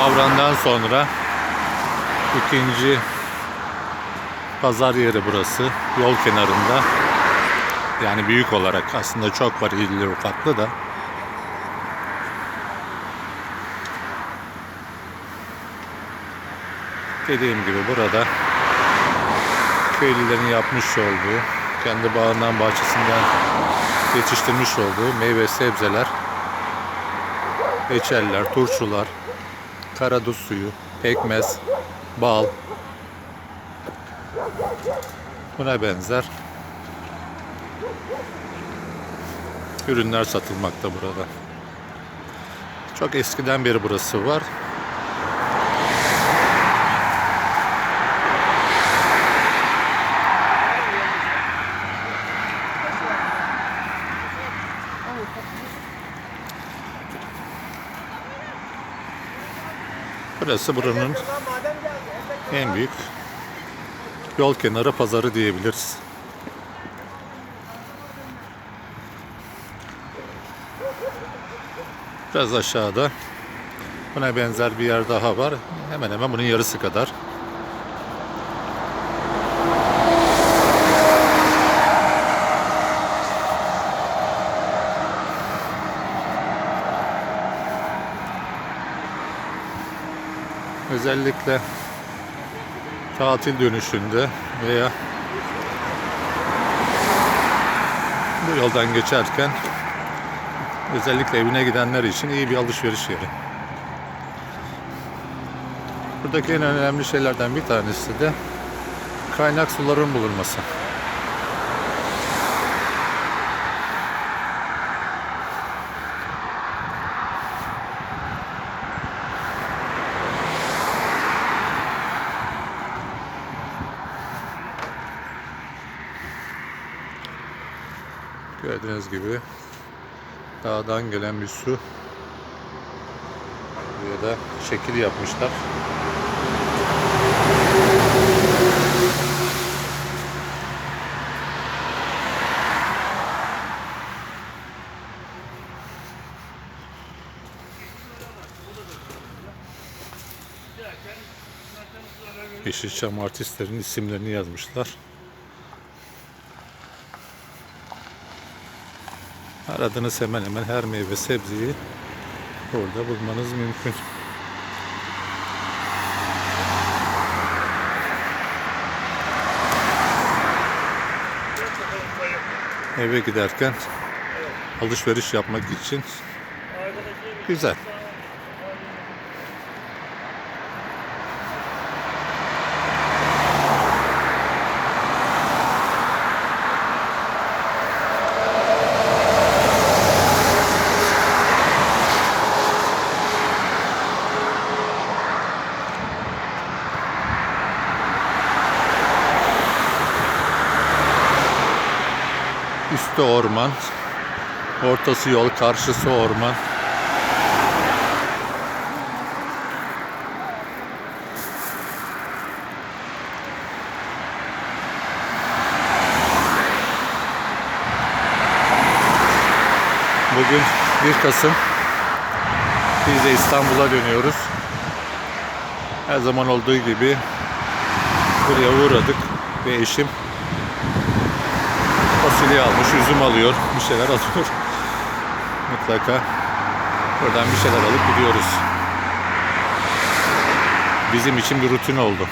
restorandan sonra ikinci pazar yeri burası. Yol kenarında. Yani büyük olarak aslında çok var ilgili ufaklı da. Dediğim gibi burada köylülerin yapmış olduğu, kendi bağından bahçesinden yetiştirmiş olduğu meyve sebzeler, reçeller, turşular, karadut suyu, pekmez, bal, buna benzer ürünler satılmakta burada. Çok eskiden beri burası var. Burası buranın en büyük yol kenarı pazarı diyebiliriz. Biraz aşağıda buna benzer bir yer daha var. Hemen hemen bunun yarısı kadar. Özellikle tatil dönüşünde veya bu yoldan geçerken özellikle evine gidenler için iyi bir alışveriş yeri. Buradaki en önemli şeylerden bir tanesi de kaynak suların bulunması. Gördüğünüz gibi dağdan gelen bir su. Buraya da şekil yapmışlar. Yeşilçam artistlerin isimlerini yazmışlar. Aradığınız hemen hemen her meyve sebzeyi burada bulmanız mümkün. Eve giderken alışveriş yapmak için güzel. Üstü orman, ortası yol, karşısı orman. Bugün 1 Kasım. Biz de İstanbul'a dönüyoruz. Her zaman olduğu gibi buraya uğradık ve eşim fasulye almış, üzüm alıyor, bir şeyler alıyor. Mutlaka buradan bir şeyler alıp gidiyoruz. Bizim için bir rutin oldu.